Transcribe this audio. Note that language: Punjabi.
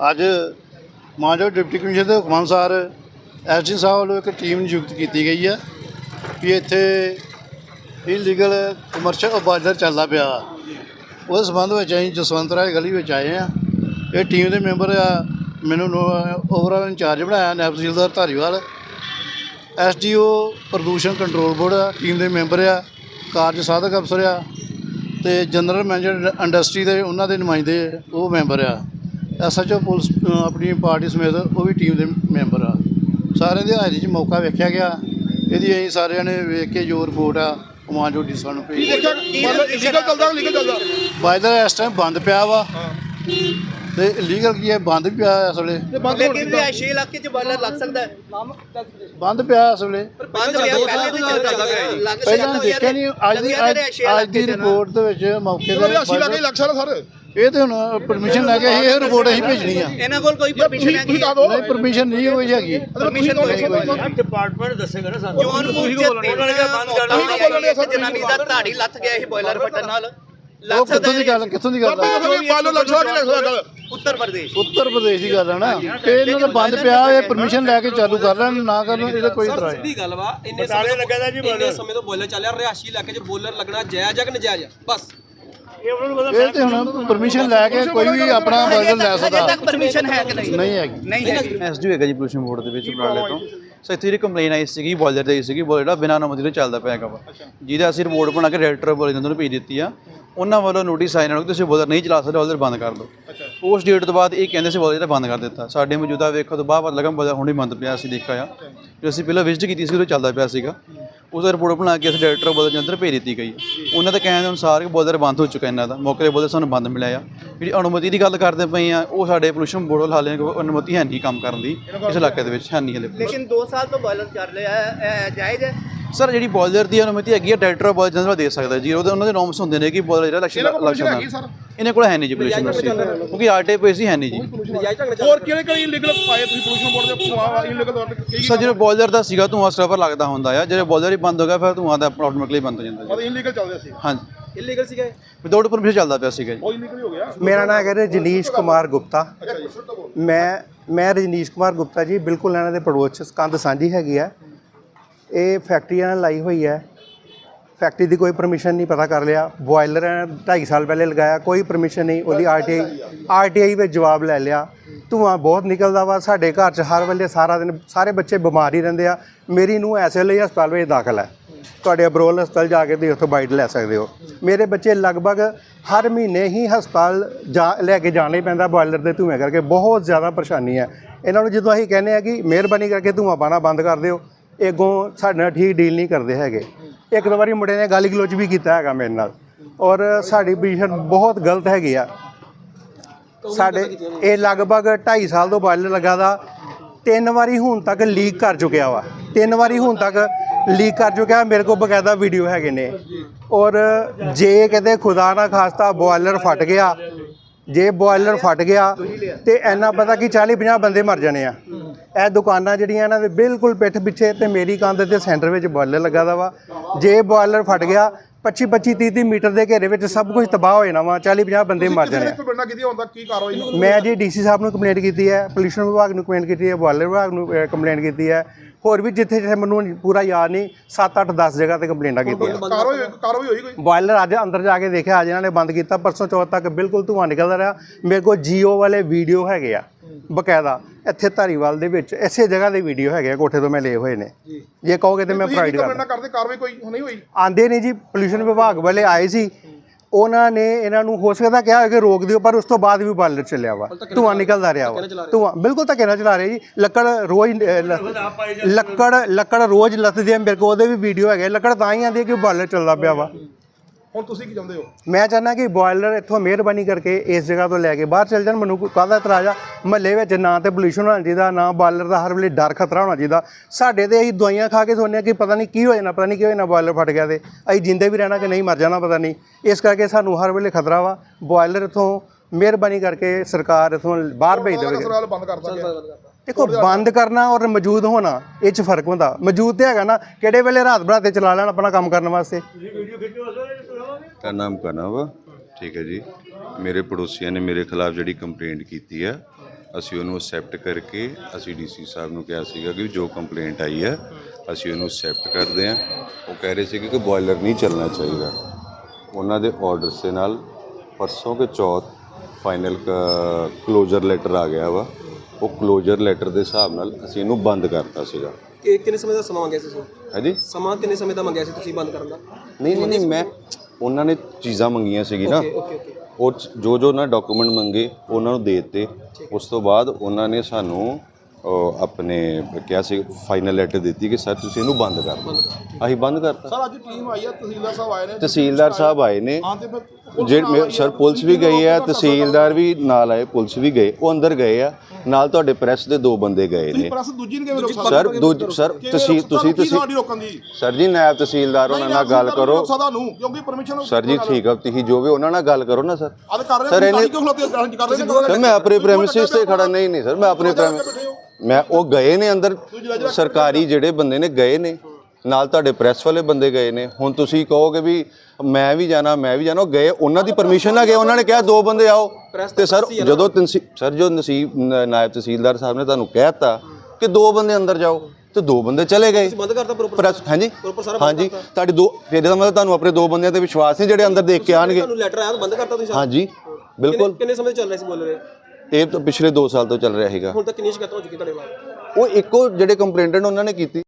ਅੱਜ ਮਾਨਯੋਗ ਡਿਪਟੀ ਕਮਿਸ਼ਨਰ ਦੇ ਹੁਕਮ ਅਨੁਸਾਰ ਐਸਡੀ ਸਾਹਿਬ ਵੱਲੋਂ ਇੱਕ ਟੀਮ ਨਿਯੁਕਤ ਕੀਤੀ ਗਈ ਹੈ ਕਿ ਇੱਥੇ ਇਲੀਗਲ ਕਮਰਸ਼ੀਅਲ ਬਾਜ਼ਾਰ ਚੱਲਦਾ ਪਿਆ ਉਹਦੇ ਸੰਬੰਧ ਵਿੱਚ ਅਸੀਂ ਜਸਵੰਤ ਰਾਏ ਗਲੀ ਵਿੱਚ ਆਏ ਆ ਇਹ ਟੀਮ ਦੇ ਮੈਂਬਰ ਆ, ਮੈਨੂੰ ਓਵਰਆਲ ਇੰਚਾਰਜ ਬਣਾਇਆ ਨਾਇਬ ਤਹਿਸੀਲਦਾਰ ਧਾਰੀਵਾਲ। ਐਸਡੀਓ ਪ੍ਰਦੂਸ਼ਣ ਕੰਟਰੋਲ ਬੋਰਡ ਆ, ਟੀਮ ਦੇ ਮੈਂਬਰ ਆ, ਕਾਰਜ ਸਾਧਕ ਅਫਸਰ ਆ ਤੇ ਜਨਰਲ ਮੈਨੇਜਰ ਇੰਡਸਟਰੀ ਦੇ ਉਹਨਾਂ ਦੇ ਨੁਮਾਇੰਦੇ ਉਹ ਮੈਂਬਰ ਆ। ਐਸਐਚਓ ਪੁਲਿਸ ਆਪਣੀ ਪਾਰਟੀ ਸਮੇਤ ਉਹ ਵੀ ਟੀਮ ਦੇ ਮੈਂਬਰ ਆ। ਸਾਰਿਆਂ ਦੀ ਹਾਜ਼ਰੀ 'ਚ ਮੌਕਾ ਵੇਖਿਆ ਗਿਆ। ਇਹਦੀ ਅਸੀਂ ਸਾਰਿਆਂ ਨੇ ਵੇਖ ਕੇ ਜੋ ਰਿਪੋਰਟ ਆ ਕਮਾਂਡੋ ਡੀ ਸਾਨੂੰ ਭੇਜੀ। ਦੇਖਿਆ? ਮਤਲਬ illegal ਚੱਲਦਾ ਲੀਗਲ ਚੱਲਦਾ? ਬਾਇਦਰ ਇਸ ਟਾਈਮ ਬੰਦ ਪਿਆ ਵਾ। ਤੇ ਲੀਗਲ ਕੀ ਹੈ? ਬੰਦ ਵੀ ਪਿਆ ਇਸ ਵੇਲੇ। ਤੇ ਬੰਦ ਹੋਣ ਲੇਕਿਨ ਕਿੱਦਾਂ ਰਿਹਾਇਸ਼ੀ ਇਲਾਕੇ 'ਚ ਬਾਲਰ ਲੱਗ ਸਕਦਾ ਹੈ। ਬੰਦ ਪਿਆ ਇਸ ਵੇਲੇ। ਬੰਦ ਪਿਆ ਪਹਿਲੇ ਵੀ ਚੱਲਦਾ ਹੈ ਲੱਗ ਪਹਿਲਾਂ ਦੇਖਿਆ ਨਹੀਂ ਅੱਜ ਦੀ ਅੱਜ- ਅੱਜ ਦੀ ਰਿਪੋਰਟ ਦੇ ਵਿੱਚ ਮੌਕੇ ਚਲੋ ਰਿਆਸੀ ਲੱਗੇ ਲੱਗ ਸਕਦਾ ਸਰ। ਇਹ ਤੇ ਹੁਣ ਪਰਮਿਸ਼ਨ ਲੈ ਕੇ ਅਸੀਂ ਇਹ ਰਿਪੋਰਟ ਅਸੀਂ ਭੇਜਣੀ ਆ। ਇਹਨਾਂ ਕੋਲ ਕੋਈ ਪਰਮਿਸ਼ਨ ਹੈ ਤੁਸੀਂ ਦੱਸ। ਦਿਓ ਨਹੀਂ ਪਰਮਿਸ਼ਨ ਨਹੀਂ ਹੋਈ ਹੈਗੀ। ਪਰਮਿਸ਼ਨ ਨਹੀਂ ਹੋਈ ਡਿਪਾਰਟਮੈਂਟ ਦੱਸੇਗਾ ਨਾ ਸਾਨੂੰ। ਜੋਨਪੁਰ 'ਚ ਬੰਦ ਕਰਨਾ। ਜਨਾਨੀ ਦਾ ਧਾੜੀ ਲੱਥ ਗਿਆ ਇਹ ਬੋਇਲਰ ਫਟਣ ਨਾਲ। ਉਹ ਲੱਗ ਕਿੱਥੋਂ ਦੀ ਗੱਲ ਕਿੱਥੋਂ ਦੀ ਗੱਲ ਆ? ਬਾਲੋ ਲੱਗ ਸਕਦਾ ਕਿ ਲੱਗ ਸਕਦਾ ਉੱਤਰ ਪ੍ਰਦੇਸ਼। ਉੱਤਰ ਪ੍ਰਦੇਸ਼ ਦੀ ਗੱਲ ਆ ਨਾ। ਤੇ ਇਹਨਾਂ ਦਾ ਬੰਦ ਪਿਆ ਇਹ ਪਰਮਿਸ਼ਨ ਲੈ ਕੇ ਚਾਲੂ ਕਰ ਲੈਣ ਨਾ ਕਰਨ ਇਹਦਾ ਕੋਈ ਇਤਰਾਜ਼ ਨਹੀਂ ਸਿੱਧੀ ਗੱਲ ਵਾ ਇੰਨੇ ਸਮੇਂ ਲੱਗਾ ਦਾ ਜੀ ਇੰਨੇ ਸਮੇਂ ਤੋਂ ਬੋਲਰ ਚੱਲਿਆ ਰਿਹਾਸ਼ੀ ਇਲਾਕੇ 'ਚ ਬੋਲਰ ਲੱਗਣਾ ਜਾਇਜ਼ ਆ ਕਿ ਨਜਾਇਜ਼ ਬਸ। ਇਹ ਤੇ ਹੁਣ ਪਰਮਿਸ਼ਨ ਲੈ ਕੇ ਕੋਈ ਵੀ ਆਪਣਾ ਬਦਲ ਲੈ ਅਜੇ ਸਕਦਾ ਤੱਕ ਪਰਮਿਸ਼ਨ ਹੈ ਕਿ ਨਹੀਂ? ਨਹੀਂ ਹੈਗੀ। ਨਹੀਂ ਹੈ ਐਸਡੀਓ ਹੈਗਾ ਜੀ ਪੋਲੂਸ਼ਨ ਬੋਰਡ ਦੇ ਵਿੱਚ ਬਰਾਲੇ ਤੋਂ। ਸੋ ਇੱਥੇ ਜਿਹੜੀ ਕੰਪਲੇਨ ਆਈ ਸੀਗੀ ਬੋਇਲਰ ਦੀ ਸੀਗੀ ਬੋਇਲਰ ਜਿਹੜਾ ਬਿਨਾਂ ਅਨੁਮਤੀ ਤੋਂ ਚੱਲਦਾ ਪਿਆ ਹੈਗਾ ਵਾ। ਜਿਹਦਾ ਅਸੀਂ ਰਿਪੋਰਟ ਬਣਾ ਕੇ ਡਾਇਰੈਕਟਰ ਬੋਲੇ ਨੂੰ ਭੇਜ ਦਿੱਤੀ ਆ। ਉਹਨਾਂ ਵੱਲੋਂ ਨੋਟਿਸ ਆਇਆ ਨਾਲ ਕਿ ਤੁਸੀਂ ਬੋਇਲਰ ਨਹੀਂ ਚਲਾ ਸਕਦੇ ਬੋਇਲਰ ਬੰਦ ਕਰ ਦਿਓ। ਉਸ ਡੇਟ ਤੋਂ ਬਾਅਦ ਇਹ ਕਹਿੰਦੇ ਸੀ ਬੋਇਲਰ ਜਿਹੜਾ ਬੰਦ ਕਰ ਦਿੱਤਾ। ਸਾਡੇ ਮੌਜੂਦਾ ਵੇਖੋ ਤੋਂ ਬਾਅਦ ਪਤਾ ਲੱਗਾ ਬੋਇਲਰ ਹੁਣੇ ਬੰਦ ਪਿਆ ਅਸੀਂ ਦੇਖਿਆ ਆ। ਜੋ ਅਸੀਂ ਪਹਿਲਾਂ ਵਿਜ਼ਿਟ ਕੀਤੀ ਸੀ ਉਹ ਚੱਲਦਾ ਪਿਆ ਸੀਗਾ। ਉਹਦਾ ਰਿਪੋਰਟ ਬਣਾ ਕੇ ਅਸੀਂ ਡਾਇਰੈਕਟਰ ਬੋਲਰ ਜੰਦਰ ਭੇਜ ਦਿੱਤੀ ਗਈ। ਉਹਨਾਂ ਦੇ ਕਹਿਣ ਦੇ ਅਨੁਸਾਰ ਕਿ ਬੋਲਰ ਬੰਦ ਹੋ ਚੁੱਕਾ ਇਹਨਾਂ ਦਾ। ਮੌਕੇ ਤੇ ਬੋਲਰ ਸਾਨੂੰ ਬੰਦ ਮਿਲਿਆ ਆ। ਜਿਹੜੀ ਅਨੁਮਤੀ ਦੀ ਗੱਲ ਕਰਦੇ ਪਏ ਆ ਉਹ ਸਾਡੇ ਪੋਲੂਸ਼ਨ ਬੋਰਡ ਵੱਲ ਹਾਲੇ ਅਨੁਮਤੀ ਹੈ ਨਹੀਂ ਕੰਮ ਕਰਨ ਦੀ ਇਸ ਇਲਾਕੇ ਦੇ ਵਿੱਚ ਹੈ ਨਹੀਂ ਹਲੇ ਲੇਕਿਨ 2 ਸਾਲ ਤੋਂ ਬੋਇਲਰ ਚੱਲ ਰਿਹਾ ਜਾਇਜ਼ ਹੈ? ਸਰ ਜਿਹੜੀ ਬੋਲਰ ਦੀ ਅਨੁਮਤੀ ਹੈਗੀ ਆ ਡਾਇਰੈਕਟਰ ਬੋਲਰ ਜਨਰਲ ਦੇ ਸਕਦਾ ਜੀ। ਉਹਦੇ ਉਹਨਾਂ ਦੇ ਨੋਰਮਸ ਹੁੰਦੇ ਨੇ ਕਿ ਬੋਲਰ ਜਿਹੜਾ ਇਲੈਕਸ਼ਨ ਇਹਨਾਂ ਕੋਲ permission ਇਲੈਕਸ਼ਨ ਇਹਨਾਂ ਕੋਲ ਹੈ ਨਹੀਂ ਜੀ ਪੋਲੂਸ਼ਨ ਕਿਉਂਕਿ ਆਰਟੀਆਈ ਪੇਸੀ ਹੈ ਨਹੀਂ ਜੀ। ਹੋਰ ਕਿਹੜੇ ਕਿਹੜੇ ਇਲੀਗਲ ਪਾਏ ਤੁਸੀਂ ਪੋਲੂਸ਼ਨ ਬੋਰਡ ਦੇ ਧੂਆ ਇਲੀਗਲ ਤੌਰ ਤੇ ਕਈ ਸਰ ਜਿਹੜਾ ਬੋਲਰ ਦਾ ਸੀਗਾ ਧੂਆਂ ਸਟਰਪਰ ਲੱਗਦਾ ਹੁੰਦਾ ਆ। ਜਿਹੜੇ ਬੋਲਰ ਹੀ ਬੰਦ ਹੋ ਗਿਆ ਫਿਰ ਧੂਆਂ ਦਾ ਆਟੋਮੈਟਿਕਲੀ ਬੰਦ ਹੋ ਜਾਂਦਾ ਜੀ। ਮਤਲਬ ਇਲੀਗਲ ਚੱਲਦੇ ਸੀ। ਹਾਂਜੀ। ਇਲੀਗਲ ਸੀਗਾ ਇਹ? ਵਿਦਆਊਟ ਪਰਮਿਸ਼ਨ ਚੱਲਦਾ ਪਿਆ ਸੀਗਾ ਜੀ। ਉਹ ਇਲੀਗਲ ਹੋ ਗਿਆ? ਮੇਰਾ ਨਾਮ ਹੈ ਰਜਨੀਸ਼ ਕੁਮਾਰ ਗੁਪਤਾ। ਮੈਂ ਮੈਂ ਰਜਨੀਸ਼ ਕੁਮਾਰ ਗੁਪਤਾ ਜੀ ਬਿਲਕੁਲ ਇਹਨਾਂ ਦੇ ਪੜੋਸ 'ਚ ਕੰਧ ਸਾਂਝੀ ਹੈਗੀ ਹੈ ਇਹ ਫੈਕਟਰੀ ਨਾਲ ਲਾਈ ਹੋਈ ਹੈ। ਫੈਕਟਰੀ ਦੀ ਕੋਈ ਪਰਮਿਸ਼ਨ ਨਹੀਂ ਪਤਾ ਕਰ ਲਿਆ। ਬੋਇਲਰ 2.5 ਸਾਲ ਪਹਿਲੇ ਲਗਾਇਆ, ਕੋਈ ਪਰਮਿਸ਼ਨ ਨਹੀਂ। ਉਹਦੀ ਆਰਟੀਆਈ ਆਰਟੀਆਈ ਵਿੱਚ ਜਵਾਬ ਲੈ ਲਿਆ। ਧੂਆਂ ਬਹੁਤ ਨਿਕਲਦਾ ਵਾ। ਸਾਡੇ ਘਰ 'ਚ ਹਰ ਵੇਲੇ ਸਾਰਾ ਦਿਨ ਸਾਰੇ ਬੱਚੇ ਬਿਮਾਰ ਹੀ ਰਹਿੰਦੇ ਆ। ਮੇਰੀ ਨੂੰ ਐਸੇ ਲਈ ਹਸਪਤਾਲ ਵਿੱਚ ਦਾਖਲ ਹੈ। ਤੁਹਾਡੇ ਅਬਰੋਲ ਹਸਪਤਾਲ ਜਾ ਕੇ ਤੁਸੀਂ ਉੱਥੋਂ ਬਾਈਟ ਲੈ ਸਕਦੇ ਹੋ। ਮੇਰੇ ਬੱਚੇ ਲਗਭਗ ਹਰ ਮਹੀਨੇ ਹੀ ਹਸਪਤਾਲ ਜਾ, ਲੈ ਕੇ ਜਾਣਾ ਹੀ ਪੈਂਦਾ ਬੋਇਲਰ ਦੇ ਧੂਏ ਕਰਕੇ। ਬਹੁਤ ਜ਼ਿਆਦਾ ਪਰੇਸ਼ਾਨੀ ਹੈ। ਇਹਨਾਂ ਨੂੰ ਜਦੋਂ ਅਸੀਂ ਕਹਿੰਦੇ ਆ ਕਿ ਮਿਹਰਬਾਨੀ ਕਰਕੇ ਧੂਆਂ ਪਾਣਾ ਬੰਦ ਕਰ ਦਿਓ। ਅੱਗੋਂ ਸਾਡੇ ਨਾਲ ਠੀਕ ਡੀਲ ਨਹੀਂ ਕਰਦੇ ਹੈਗੇ। ਇੱਕ ਦੋ ਵਾਰੀ ਮੁੰਡੇ ਨੇ ਗਾਲੀ ਗਲੋਚ ਵੀ ਕੀਤਾ ਹੈਗਾ ਮੇਰੇ ਨਾਲ। ਔਰ ਸਾਡੀ ਪੋਜੀਸ਼ਨ ਬਹੁਤ ਗਲਤ ਹੈਗੀ ਆ। ਸਾਡੇ ਇਹ ਲਗਭਗ 2.5 ਸਾਲ ਤੋਂ ਬਾਇਲਰ ਲੱਗਾ ਦਾ, ਤਿੰਨ ਵਾਰੀ ਹੁਣ ਤੱਕ ਲੀਕ ਕਰ ਚੁੱਕਿਆ ਵਾ। ਤਿੰਨ ਵਾਰੀ ਹੁਣ ਤੱਕ ਲੀਕ ਕਰ ਚੁੱਕਿਆ, ਮੇਰੇ ਕੋਲ ਬਕਾਇਦਾ ਵੀਡੀਓ ਹੈਗੇ ਨੇ। ਔਰ ਜੇ ਕਿਤੇ ਖੁਦਾ ਨਾ ਖਾਸਤਾ ਬੋਇਲਰ ਫਟ ਗਿਆ ਜੇ ਬੋਇਲਰ ਫਟ ਗਿਆ ਤੇ ਇੰਨਾ ਪਤਾ ਕਿ 40 50 ਬੰਦੇ ਮਰ ਜਾਣੇ ਆ। ਇਹ ਦੁਕਾਨਾਂ ਜਿਹੜੀਆਂ ਇਹਨਾਂ ਦੇ ਬਿਲਕੁਲ ਪਿੱਠ ਪਿੱਛੇ ਤੇ ਮੇਰੀ ਕੰਧ ਦੇ ਸੈਂਟਰ ਵਿੱਚ ਬੋਇਲਰ ਲੱਗਾ ਦਾ ਵਾ। ਜੇ ਬੋਇਲਰ ਫਟ ਗਿਆ 25 25 30 30 ਮੀਟਰ ਦੇ ਘੇਰੇ ਵਿੱਚ ਸਭ ਕੁਝ ਤਬਾਹ ਹੋ ਜਾਣਾ ਵਾ 40 50 ਬੰਦੇ ਮਰ ਜਾਣੇ ਮੈਂ ਜੀ ਡੀਸੀ ਸਾਹਿਬ ਨੂੰ ਕੰਪਲੇਂਟ ਕੀਤੀ ਹੈ ਪੋਲੂਸ਼ਨ ਵਿਭਾਗ ਨੂੰ ਕੰਪਲੇਂਟ ਕੀਤੀ ਹੈ ਬੋਇਲਰ ਵਿਭਾਗ ਨੂੰ ਕੰਪਲੇਂਟ ਕੀਤੀ ਹੈ। ਹੋਰ ਵੀ ਜਿੱਥੇ ਜਿੱਥੇ ਮੈਨੂੰ ਪੂਰਾ ਯਾਦ ਨਹੀਂ 7 8 10 ਜਗ੍ਹਾ ਤੇ ਕੰਪਲੇਂਟਾਂ ਕੀਤੀਆਂ। ਕਾਰਵਾਈ ਕਾਰਵਾਈ ਹੋਈ ਕੋਈ? ਬੋਇਲਰ ਅੱਜ ਅੰਦਰ ਜਾ ਕੇ ਦੇਖਿਆ ਅੱਜ ਇਹਨਾਂ ਨੇ ਬੰਦ ਕੀਤਾ ਪਰਸੋਂ ਚੌਥ ਤੱਕ ਬਿਲਕੁਲ ਧੂੰਆਂ ਨਿਕਲਦਾ ਰਿਹਾ। ਮੇਰੇ ਕੋਲ ਜੀਓ ਵਾਲੇ ਵੀਡੀਓ ਹੈਗੇ ਆ ਬਕਾਇਦਾ। ਇੱਥੇ ਧਾਰੀਵਾਲ ਦੇ ਵਿੱਚ ਇਸੇ ਜਗ੍ਹਾ ਦੇ ਵੀਡੀਓ ਹੈਗੇ ਆ ਕੋਠੇ ਤੋਂ ਮੈਂ ਲਏ ਹੋਏ ਨੇ। ਜੇ। ਕਹੋਗੇ ਤੇ ਮੈਂ ਪ੍ਰੋਵਾਈਡ ਕਰ ਕਰਦੇ। ਕਾਰਵਾਈ ਕੋਈ ਨਹੀਂ ਹੋਈ? ਆਂਦੇ ਨੇ ਜੀ ਪੋਲੂਸ਼ਨ ਵਿਭਾਗ ਵਾਲੇ ਆਏ ਸੀ ਉਹਨਾਂ ਨੇ ਇਹਨਾਂ ਨੂੰ ਹੋ ਸਕਦਾ ਕਿਹਾ ਕਿ ਰੋਕ ਦਿਓ ਪਰ ਉਸ ਤੋਂ ਬਾਅਦ ਵੀ ਬਾਲਰ ਚੱਲਿਆ ਵਾ। ਧੂੰਆਂ ਨਿਕਲਦਾ ਰਿਹਾ ਵਾ। ਧੂੰਆਂ ਬਿਲਕੁਲ ਧੱਕੇ ਨਾਲ ਚਲਾ ਰਹੇ ਜੀ। ਲੱਕੜ ਰੋਜ਼ ਲੱਕੜ ਲੱਕੜ ਰੋਜ਼ ਲੱਥਦੀ ਹੈ ਮੇਰੇ ਕੋਲ ਉਹਦੇ ਵੀ ਵੀਡੀਓ ਹੈਗੇ ਲੱਕੜ ਤਾਂ ਹੀ ਆਂਦੀ ਹੈ ਕਿ ਬਾਲਰ ਚੱਲਦਾ ਪਿਆ ਵਾ। ਹੁਣ ਤੁਸੀਂ ਕੀ ਚਾਹੁੰਦੇ ਹੋ? ਮੈਂ ਚਾਹੁੰਦਾ ਕਿ ਬੋਇਲਰ ਇੱਥੋਂ ਮਿਹਰਬਾਨੀ ਕਰਕੇ ਇਸ ਜਗ੍ਹਾ ਤੋਂ ਲੈ ਕੇ ਬਾਹਰ ਚੱਲ ਜਾਣ। ਮੈਨੂੰ ਕਾਹਦਾ ਇਤਰਾਜ਼ ਆ? ਮਹੱਲੇ ਵਿੱਚ ਨਾ ਤੇ ਪੋਲੂਸ਼ਨ ਹੋਣਾ ਚਾਹੀਦਾ ਨਾ ਬਾਇਲਰ ਦਾ ਹਰ ਵੇਲੇ ਡਰ ਖਤਰਾ ਹੋਣਾ ਚਾਹੀਦਾ। ਸਾਡੇ ਤੇ ਅਸੀਂ ਦਵਾਈਆਂ ਖਾ ਕੇ ਸੋਚਦੇ ਹਾਂ ਕਿ ਪਤਾ ਨਹੀਂ ਕੀ ਹੋ ਜਾਣਾ ਪਤਾ ਨਹੀਂ ਕੀ ਹੋ ਜਾਣਾ ਬਾਇਲਰ ਫਟ ਗਿਆ ਤੇ। ਅਸੀਂ ਜਿੰਦੇ ਵੀ ਰਹਿਣਾ ਕਿ ਨਹੀਂ ਮਰ ਜਾਣਾ ਪਤਾ ਨਹੀਂ। ਇਸ ਕਰਕੇ ਸਾਨੂੰ ਹਰ ਵੇਲੇ ਖਤਰਾ ਵਾ। ਬੋਇਲਰ ਇੱਥੋਂ ਮਿਹਰਬਾਨੀ ਕਰਕੇ ਸਰਕਾਰ ਇੱਥੋਂ ਬਾਹਰ ਭੇਜ ਦੇਵੇ ਸਵਾਲ ਬੰਦ ਦੇਖੋ ਬੰਦ ਕਰਨਾ ਔਰ ਮੌਜੂਦ ਹੋਣਾ ਇਹ ਚ ਫ਼ਰਕ ਹੁੰਦਾ। ਮੌਜੂਦ ਤੇ ਹੈਗਾ ਨਾ ਕਿਹੜੇ ਵੇਲੇ ਰਾਤ ਬਰਾਤੇ ਚਲਾ ਲੈਣ ਆਪਣਾ ਕੰਮ ਕਰਨ ਵਾਸਤੇ? ਨਾਮ ਕਰਨਾ ਵਾ? ਠੀਕ ਹੈ ਜੀ। ਮੇਰੇ ਪੜੋਸੀਆਂ ਨੇ ਮੇਰੇ ਖਿਲਾਫ ਜਿਹੜੀ ਕੰਪਲੇਂਟ ਕੀਤੀ ਹੈ ਅਸੀਂ ਉਹਨੂੰ ਅਸੈਪਟ ਕਰਕੇ ਅਸੀਂ ਡੀਸੀ ਸਾਹਿਬ ਨੂੰ ਕਿਹਾ ਸੀਗਾ ਕਿ ਜੋ ਕੰਪਲੇਂਟ ਆਈ ਹੈ ਅਸੀਂ ਉਹਨੂੰ ਅਸੈਪਟ ਕਰਦੇ ਹਾਂ। ਉਹ ਕਹਿ ਰਹੇ ਸੀਗੇ ਕਿ ਬੋਇਲਰ ਨਹੀਂ ਚੱਲਣਾ ਚਾਹੀਦਾ। ਉਹਨਾਂ ਦੇ ਆਰਡਰਸ ਦੇ ਨਾਲ ਪਰਸੋਂ ਕੇ ਚੌਥ ਫਾਈਨਲ ਕਲੋਜ਼ਰ ਲੈਟਰ ਆ ਗਿਆ ਵਾ। ਉਹ ਕਲੋਜ਼ਰ ਲੈਟਰ ਦੇ ਹਿਸਾਬ ਨਾਲ ਅਸੀਂ ਇਹਨੂੰ ਬੰਦ ਕਰਤਾ ਸੀਗਾ। ਕਿ ਕਿੰਨੇ ਸਮੇਂ ਦਾ ਸਮਾਂ ਮੰਗਿਆ ਸੀ ਤੁਸੀਂ? ਹਾਂਜੀ। ਸਮਾਂ ਕਿੰਨੇ ਸਮੇਂ ਦਾ ਮੰਗਿਆ ਸੀ ਤੁਸੀਂ ਬੰਦ ਕਰਨ ਦਾ? ਨਹੀਂ ਨਹੀਂ ਮੈਂ ਉਹਨਾਂ ਨੇ ਚੀਜ਼ਾਂ ਮੰਗੀਆਂ ਸੀਗੀ ਨਾ। ਓਕੇ ਓਕੇ ਉਹ 'ਚ ਜੋ ਜੋ ਨਾ ਡਾਕੂਮੈਂਟ ਮੰਗੇ ਉਹਨਾਂ ਨੂੰ ਦੇ ਦਿੱਤੇ। ਉਸ ਤੋਂ ਬਾਅਦ ਉਹਨਾਂ ਨੇ ਸਾਨੂੰ ਅਹ, ਆਪਣੇ ਕਿਹਾ ਸੀ ਫਾਈਨਲ ਲੈਟਰ ਦਿੱਤੀ ਕਿ ਸਰ ਤੁਸੀਂ ਇਹਨੂੰ ਬੰਦ ਕਰ ਦਿਓ। ਅਸੀਂ ਬੰਦ ਕਰਤਾ। ਸਰ ਅੱਜ ਟੀਮ ਆਈ ਆ ਤਹਿਸੀਲਦਾਰ ਸਾਹਿਬ ਆਏ ਨੇ। ਤਹਿਸੀਲਦਾਰ ਸਾਹਿਬ ਆਏ ਨੇ। ਹਾਂ ਤੇ ਫਿਰ ਜਿਹੜੇ ਸਰ ਪੁਲਿਸ ਵੀ ਗਈ ਹੈ ਤਹਿਸੀਲਦਾਰ ਵੀ ਨਾਲ ਆਏ ਪੁਲਿਸ ਵੀ ਗਏ ਉਹ ਅੰਦਰ ਗਏ ਆ। ਨਾਲ ਤੁਹਾਡੇ ਪ੍ਰੈਸ ਦੇ ਦੋ ਬੰਦੇ ਗਏ ਨੇ। ਪ੍ਰੈਸ ਦੂਜੀ ਨੂੰ ਕਿਵੇਂ ਰੋਕ ਸਰ ਸਰ ਤੁਸੀਂ ਤੁਸੀਂ ਤੁਸੀਂ ਸਰ ਜੀ ਨਾਇਬ ਤਹਿਸੀਲਦਾਰ ਉਹਨਾਂ ਨਾਲ ਗੱਲ ਕਰੋ। ਸਰ ਜੀ ਠੀਕ ਆ ਤੁਸੀਂ ਜੋ ਵੀ ਉਹਨਾਂ ਨਾਲ ਗੱਲ ਕਰੋ ਨਾ ਸਰ। ਸਰ ਇਹਨੇ ਮੈਂ ਆਪਣੇ ਪ੍ਰੈਮਿਸਿਸ ਤੇ ਖੜਾ ਨਹੀਂ ਨਹੀਂ ਸਰ ਮੈਂ ਆਪਣੇ ਪ੍ਰੈਮਿਸ ਮੈਂ ਉਹ ਗਏ ਨੇ ਅੰਦਰ। ਸਰਕਾਰੀ ਜਿਹੜੇ ਬੰਦੇ ਨੇ ਗਏ ਨੇ। ਨਾਲ ਤੁਹਾਡੇ ਪ੍ਰੈਸ ਵਾਲੇ ਬੰਦੇ ਗਏ ਨੇ। ਹੁਣ ਤੁਸੀਂ ਕਹੋਗੇ ਵੀ ਮੈਂ ਵੀ ਜਾਣਾ ਮੈਂ ਵੀ ਜਾਣਾ। ਉਹ ਗਏ ਉਹਨਾਂ ਦੀ ਪਰਮਿਸ਼ਨ ਨਾਲ ਗਏ ਉਹਨਾਂ ਨੇ ਕਿਹਾ ਦੋ ਬੰਦੇ ਆਓ। ਤੇ ਸਰ ਜਦੋਂ ਤਨਸੀ ਸਰ ਜੋ ਨਸੀਬ ਨ- ਨਾਇਬ ਤਹਿਸੀਲਦਾਰ ਸਾਹਿਬ ਨੇ ਤੁਹਾਨੂੰ ਕਹਿਤਾ ਕਿ ਦੋ ਬੰਦੇ ਅੰਦਰ ਜਾਓ ਤੇ ਦੋ ਬੰਦੇ ਚਲੇ ਗਏ। ਬੰਦ ਕਰਤਾ ਪ੍ਰੋਪਰ ਪ੍ਰੈਸ ਹਾਂਜੀ? ਸਾਰਾ ਬੰਦ ਹਾਂਜੀ। ਤੁਹਾਡੇ ਦੋ ਫਿਰ ਇਹਦਾ ਮਤਲਬ ਤੁਹਾਨੂੰ ਆਪਣੇ ਦੋ ਬੰਦਿਆਂ ਤੇ ਵਿਸ਼ਵਾਸ ਨਹੀਂ ਜਿਹੜੇ ਅੰਦਰ ਦੇਖ ਕੇ ਆਣਗੇ ਤੁਹਾਨੂੰ ਲੈਟਰ ਆਇਆ ਤਾਂ ਬੰਦ ਕਰਤਾ ਤੁਸੀਂ ਸਾਰਾ? ਹਾਂਜੀ। ਬਿਲਕੁਲ। ਕਿੰਨੇ ਸਮੇਂ ਤੋਂ ਚੱਲ ਰਿਹਾ ਸੀ ਬੋਲ ਰਹੇ? ਇਹ ਤਾਂ ਪਿਛਲੇ 2 ਸਾਲ ਤੋਂ ਚੱਲ ਰਿਹਾ ਹੈਗਾ। ਹੁਣ ਤੱਕ ਕਿੰਨੀ ਸ਼ਿਕਾਇਤਾਂ ਹੋ ਚੁੱਕੀ ਤੁਹਾਡੇ ਨਾਲ ਉਹ ਇੱਕੋ ਜਿਹੜੇ ਕੰਪਲੇਂਟਡ ਉਹਨਾਂ ਨੇ ਕੀਤੀ।